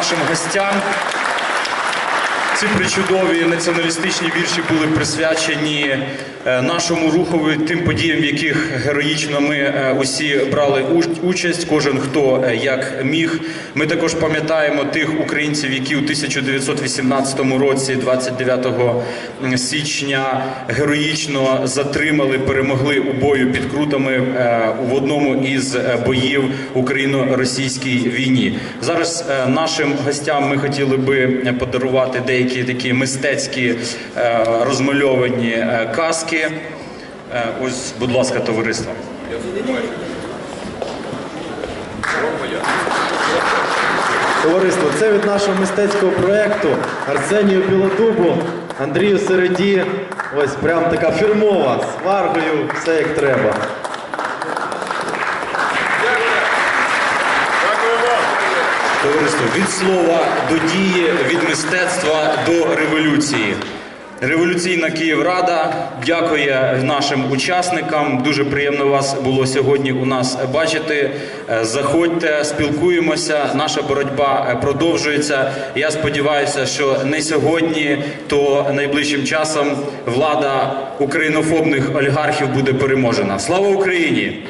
нашим гостям. Ці причудові націоналістичні вірші були присвячені е, нашому рухові тим подіям, в яких героїчно ми е, усі брали уч- участь, кожен хто е, як міг. Ми також пам'ятаємо тих українців, які у 1918 році, 29 січня, героїчно затримали, перемогли у бою під крутами в одному із боїв україно-російській війні. Зараз нашим гостям ми хотіли би подарувати деякі такі мистецькі е, розмальовані е, каски. Е, Ось, будь ласка, товариство. Товариство, це від нашого мистецького проєкту Арсенію Білодубу, Андрію Середі. Ось прям така фірмова, з варгою, все як треба. Товариство, від слова до дії, від мистецтва до революції. Революційна Київрада дякує нашим учасникам. Дуже приємно вас було сьогодні у нас бачити. Е, Заходьте, спілкуємося. Наша боротьба е, продовжується. Я сподіваюся, що не сьогодні, то найближчим часом влада українофобних олігархів буде переможена. Слава Україні!